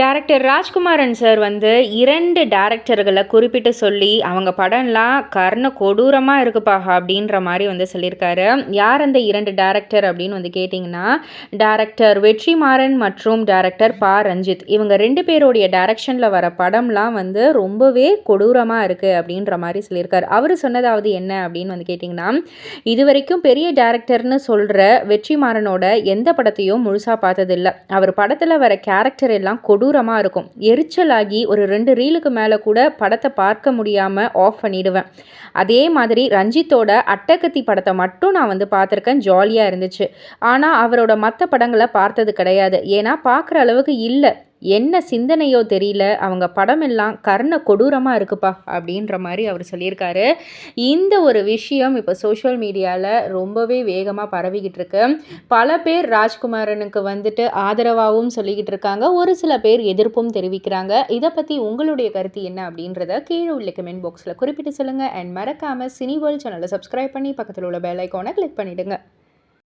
Director Rajkumaran sir வந்து இரண்டு டேரக்டர்களை குறிப்பிட்டு சொல்லி அவங்க படம்லாம் கர்ண கொடூரமாக இருக்குப்பா அப்படின்ற மாதிரி வந்து சொல்லியிருக்காரு. யார் அந்த இரண்டு டேரக்டர் அப்படின்னு வந்து கேட்டிங்கன்னா டேரக்டர் வெற்றிமாறன் மற்றும் டேரக்டர் பா ரஞ்சித். இவங்க ரெண்டு பேருடைய டேரக்ஷனில் வர படம்லாம் வந்து ரொம்பவே கொடூரமாக இருக்குது அப்படின்ற மாதிரி சொல்லியிருக்காரு. அவர் சொன்னதாவது என்ன அப்படின்னு வந்து கேட்டிங்கன்னா இது வரைக்கும் பெரிய டேரக்டர்னு சொல்கிற வெற்றிமாறனோட எந்த படத்தையும் முழுசாக பார்த்ததில்லை. அவர் படத்தில் வர கேரக்டர் எல்லாம் கொடூரமாக இருக்கும். எரிச்சலாகி ஒரு ரெண்டு ரீலுக்கு மேலே கூட படத்தை பார்க்க முடியாமல் ஆஃப் பண்ணிடுவேன். அதே மாதிரி ரஞ்சித்தோட அட்டகத்தி படத்தை மட்டும் நான் வந்து பார்த்துருக்கேன். ஜாலியாக இருந்துச்சு. ஆனால் அவரோட மற்ற படங்களை பார்த்தது கிடையாது. ஏன்னா பார்க்குற அளவுக்கு இல்லை. என்ன சிந்தனையோ தெரியல அவங்க படமெல்லாம் கர்ண கொடூரமாக இருக்குப்பா அப்படின்ற மாதிரி அவர் சொல்லியிருக்காரு. இந்த ஒரு விஷயம் இப்போ சோஷியல் மீடியாவில் ரொம்பவே வேகமாக பரவிக்கிட்டு இருக்கு. பல பேர் ராஜ்குமாரனுக்கு வந்துட்டு ஆதரவாகவும் சொல்லிக்கிட்டு இருக்காங்க. ஒரு சில பேர் எதிர்ப்பும் தெரிவிக்கிறாங்க. இதை பற்றி உங்களுடைய கருத்து என்ன அப்படின்றத கீழே உள்ள கமெண்ட் பாக்ஸில் குறிப்பிட்டு சொல்லுங்கள் அண்ட் மறக்காமல் சினி வேர்ல்ட் சேனலை சப்ஸ்கிரைப் பண்ணி பக்கத்தில் உள்ள பெல் ஐக்கானை கிளிக் பண்ணிவிடுங்க